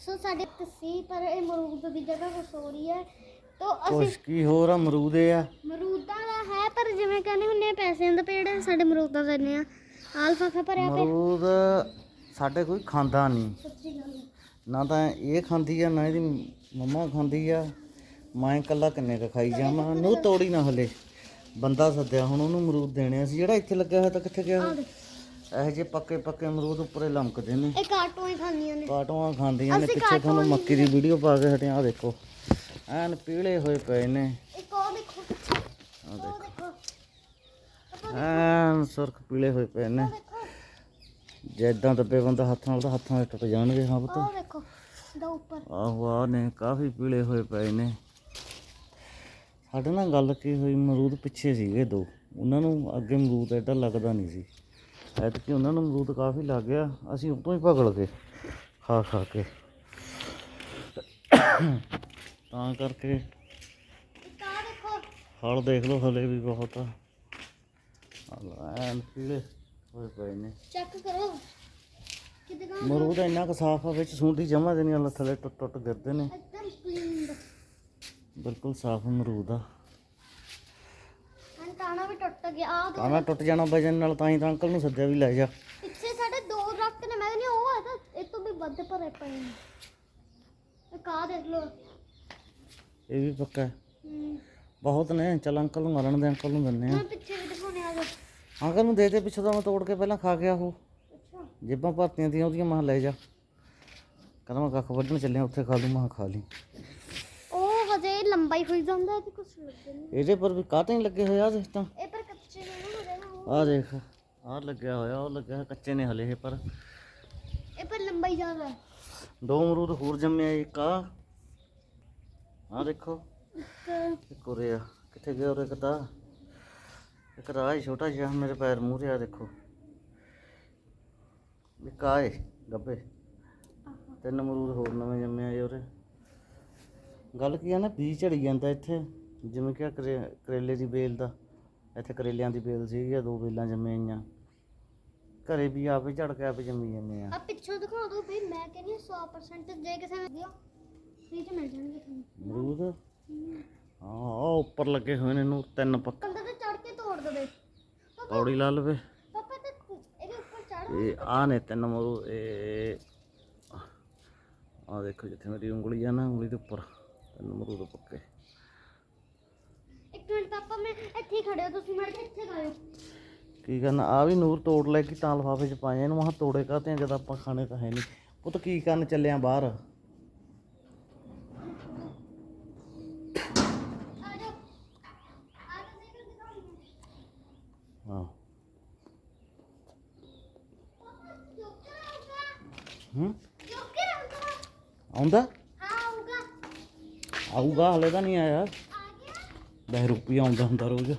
ਸੋ ਸਾਡੇ ਇੱਕ ਸੀ ਪਰ ਇਹ ਮਰੂਦ ਦੀ ਜਗ੍ਹਾ ਕੁਛ ਹੋ ਰਹੀ ਹੈ। ਤੋ ਅਸੀਂ ਕੁਛ ਕੀ ਹੋਰ ਆ? ਅਮਰੂਦੇ ਆ। ਮਰੂਦਾਂ ਦਾ ਹੈ ਪਰ ਜਿਵੇਂ ਕਹਿੰਦੇ ਹੁੰਦੇ ਆ ਪੈਸਿਆਂ ਦਾ ਪੇੜ ਹੈ, ਸਾਡੇ ਮਰੂਦਾਂ ਦਾ ਨੇ ਆ ਆਲਫਾ ਖਾ ਭਰਿਆ ਪਿਆ। ਅਮਰੂਦ ਸਾਡੇ ਕੋਈ ਖਾਂਦਾ ਨਹੀਂ। ਸੱਚੀ ਗੱਲ ਹੈ। ਨਾ ਤਾਂ ਇਹ ਖਾਂਦੀ ਆ ਨਾ ਇਹਦੀ ਮੰਮਾ ਖਾਂਦੀ ਆ। ਮੈਂ ਇਕੱਲਾ ਕਿੰਨੇ ਕ ਖਾਈ ਜਾਵਾਂ? ਨੂੰ ਤੋੜੀ ਨਾ ਹਲੇ। ਬੰਦਾ ਸੱਦਿਆ ਹੁਣ ਉਹਨੂੰ ਅਮਰੂਦ ਦੇਣੇ ਸੀ ਜਿਹੜਾ ਇੱਥੇ ਲੱਗਿਆ ਹੋਇਆ ਤਾਂ ਕਿੱਥੇ ਗਿਆ ਆਹ ਦੇਖ, ਇਹੋ ਜਿਹੇ ਪੱਕੇ ਪੱਕੇ ਅਮਰੂਦ ਉੱਪਰੇ ਲਮਕਦੇ ਨੇ। ਇਹ ਕਾਟੋਂ ਹੀ ਖਾਂਦੀਆਂ ਨੇ। ਕਾਟੋਆਂ ਖਾਂਦੀਆਂ ਨੇ। ਪਿੱਛੇ ਤੁਹਾਨੂੰ ਮੱਕੀ ਦੀ ਵੀਡੀਓ ਪਾ ਕੇ ਹਟਿਆ ਦੇਖੋ। ਐਨ ਪੀਲੇ ਹੋਏ ਪਏ ਨੇ। ਇੱਕ ਉਹ ਦੇਖੋ ਪਿੱਛੇ। ਉਹ ਦੇਖੋ। ਐਨ ਸੁਰਖ ਪੀਲੇ ਹੋਏ ਪਏ ਨੇ। ਦੇਖੋ। ਜੇ ਇਦਾਂ ਦੱਬੇ ਬੰਦਾ ਹੱਥ ਨਾਲ ਤਾਂ ਹੱਥਾਂ 'ਚ ਟੁੱਟ ਜਾਣਗੇ ਹਾਂ ਪੁੱਤ ਉਹ ਦੇਖੋ ਦਾ ਉੱਪਰ। ਆਹੋ ਆ ਨੇ ਕਾਫੀ ਪੀਲੇ ਹੋਏ ਪਏ ਨੇ। ਸਾਡੇ ਨਾਲ ਗੱਲ ਕੀ ਹੋਈ? ਅਮਰੂਦ ਪਿੱਛੇ ਸੀਗੇ ਦੋ। ਉਹਨਾਂ ਨੂੰ ਅੱਗੇ ਅਮਰੂਦ ਐਡਾ ਲੱਗਦਾ ਨਹੀਂ ਸੀ। ਐਤਕੀ ਉਹਨਾਂ ਨੂੰ ਅਮਰੂਦ ਕਾਫੀ ਲੱਗ ਗਿਆ। ਅਸੀਂ ਉਤੋਂ ਹੀ ਭਗਲ ਗਏ ਖਾ ਖਾ ਕੇ। ਤਾਂ ਕਰਕੇ ਹਲ ਦੇਖ ਲਓ ਹਲੇ ਵੀ ਬਹੁਤ। ਆ ਐਨ ਪੀਲੇ ਹੋਏ ਪਏ ਨੇ। ਚੈੱਕ ਕਰੋ। ਕਾ ਅਮਰੂਦ ਇੰਨਾ ਕੁ ਸਾਫ਼ ਆ ਵਿੱਚ ਸੁੰਡੀ ਜਮਾ ਦੇ ਨਹੀਂ ਥੱਲੇ ਟੁੱਟ ਟੁੱਟ ਗਿਰਦੇ ਨੇ। ਬਿਲਕੁਲ ਸਾਫ਼ ਅਮਰੂਦ ਆ। ਗਿਆ ਆ ਦੋ ਤਾਂ ਮੈਂ ਟੁੱਟ ਜਾਣਾ ਵਜਨ ਨਾਲ ਤਾਂ ਹੀ ਤਾਂ ਅੰਕਲ ਨੂੰ ਸੱਦਿਆ ਵੀ ਲੈ ਜਾ। ਪਿੱਛੇ ਸਾਡੇ ਦੋ ਦਰਖਤ ਨੇ ਮੈਂ ਕਹਿੰਦੀ ਉਹ ਹੈ ਤਾਂ ਇਹ ਤੋਂ ਵੀ ਵੱਧ ਭਰੇ ਪਏ ਨੇ। ਇੱਕ ਆ ਦੇਖ ਲਓ। ਇਹ ਵੀ ਪੱਕਾ ਹੈ। ਹਮ, ਬਹੁਤ ਨੇ ਚਲ ਅੰਕਲ ਨੂੰ ਮਰਨ ਦੇ ਅੰਕਲ ਨੂੰ ਦਿੰਨੇ ਆ। ਮੈਂ ਪਿੱਛੇ ਵੀ ਦਿਖਾਉਣੇ ਆ ਜਾ ਅੰਕਲ ਨੂੰ ਦੇ ਦੇ ਪਿੱਛੋਂ ਤਾਂ ਮੈਂ ਤੋੜ ਕੇ ਪਹਿਲਾਂ ਖਾ ਗਿਆ ਉਹ। ਅੱਛਾ। ਜੇਬਾਂ ਭਰਤੀਆਂ ਦੀਆਂ ਉਹਦੀਆਂ ਮਾਂ ਲੈ ਜਾ। ਕਹਿੰਦਾ ਮੈਂ ਕੱਖ ਵੱਢਣ ਚੱਲਿਆ ਉੱਥੇ ਖਾ ਲੂ ਮਾਂ ਖਾ ਲਈ। ਉਹ ਹਜੇ ਲੰਬਾਈ ਹੋਈ ਜਾਂਦਾ ਤੇ ਕੁਝ ਲੱਗੇ ਨਹੀਂ ਇਹਦੇ ਪਰ ਵੀ ਕਾਹਤੇ ਨਹੀਂ ਲੱਗੇ ਹੋਏ ਆ ਦੇਖ ਤਾਂ। ਇਹ ਪਰ ਆਹ ਦੇਖ ਆਹ ਲੱਗਿਆ ਹੋਇਆ ਉਹ ਲੱਗਿਆ ਕੱਚੇ ਨੇ ਹਲੇ ਇਹ ਪਰ। ਇਹ ਪਰ ਲੰਬਾਈ ਜ਼ਿਆਦਾ ਹੈ। ਦੋ ਅਮਰੂਦ ਹੋਰ ਜੰਮਿਆ ਇੱਕ ਆ। ਆਹ ਦੇਖੋ ਇੱਕ ਉਰੇ ਆ ਕਿੱਥੇ ਗਿਆ ਉਰੇ ਕਦਾ ਇੱਕ ਰਾਹ ਹੀ ਛੋਟਾ ਜਿਹਾ ਮੇਰੇ ਪੈਰ ਮੂਹਰੇ ਆ ਦੇਖੋ। ਇੱਕ ਆਏ ਗੱਬੇ। ਤਿੰਨ ਅਮਰੂਦ ਹੋਰ ਨਵੇਂ ਜੰਮੇ ਆ ਜੀ ਉਰੇ। ਗੱਲ ਕੀ ਆ ਨਾ ਬੀਜ ਝੜੀ ਜਾਂਦਾ ਇੱਥੇ ਜਿਵੇਂ ਕਿ ਕਰੇਲੇ ਦੀ ਬੇਲ ਦਾ। ਇੱਥੇ ਕਰੇਲਿਆਂ ਦੀ ਬੇਲ ਸੀਗੀ ਦੋ ਬੇਲਾਂ ਜੰਮੇ ਆਈਆਂ। ਘਰੇ ਵੀ ਆਪੇ ਝੜ ਕੇ ਆਪੇ ਜੰਮੀ ਜਾਂਦੇ ਆ। ਆ ਪਿੱਛੋਂ ਦਿਖਾ ਦਿਓ ਵੀ ਮੈਂ ਕਹਿੰਦੀ ਹਾਂ 100% ਜੇ ਕਿਸੇ ਨੂੰ ਦਿਓ ਫ੍ਰੀ ਚ ਮਿਲ ਜਾਣਗੇ ਤੁਹਾਨੂੰ। ਅਮਰੂਦ ਹਾਂ। ਉਹ ਉੱਪਰ ਲੱਗੇ ਹੋਏ ਨੇ ਇਹਨੂੰ ਤਿੰਨ ਪੱਕ। ਕੰਧੇ ਤੇ ਚੜ ਕੇ ਤੋੜ ਦੇਵੇ ਪੌੜੀ ਲਾ ਲਵੇ। ਪਾਪਾ ਤੇ ਇਹਦੇ ਉੱਪਰ ਚੜ ਇਹ ਆ ਨੇ ਤਿੰਨ ਮਰੂ ਇਹ ਆ ਦੇਖੋ ਜਿੱਥੇ ਮੇਰੀ ਉਂਗਲੀ ਆ ਨਾ ਉਂਗਲੀ ਦੇ ਉੱਪਰ। ਤਿੰਨ ਮਰੂਦ ਪੱਕੇ। ਇੱਕ ਮਿੰਟ ਪਾਪਾ ਮੈਂ ਇੱਥੇ ਹੀ ਖੜੇ ਹੋ ਤੁਸੀਂ ਮੜ ਕੇ ਇੱਥੇ ਗਾਇਓ ਕੀ ਕਰਨਾ ਆ ਵੀ ਨੂਰ ਤੋੜ ਲੈ ਕੇ ਤਾਂ ਲਫਾਫੇ ਚ ਪਾਏ ਇਹਨੂੰ ਮਹਾ ਤੋੜੇ ਕਾਤੇ ਜਦ ਆਪਾਂ ਖਾਣੇ ਤਾਂ ਹੈ ਨਹੀਂ ਪੁੱਤ ਕੀ ਕਰਨ ਚੱਲਿਆ ਬਾਹਰ? ਆ ਜਾਓ। ਆ ਤਾਂ ਸਹੀ ਹਾਂ। ਆਊਗਾ ਹੂੰ ਆਉਂਦਾ? ਹਾਂ ਆਊਗਾ। ਆਊਗਾ ਹਲੇ ਤਾਂ ਨਹੀਂ ਆਇਆ। 10 ਰੁਪਏ ਆਉਂਦਾ ਹੁੰਦਾ ਰੋਜ਼।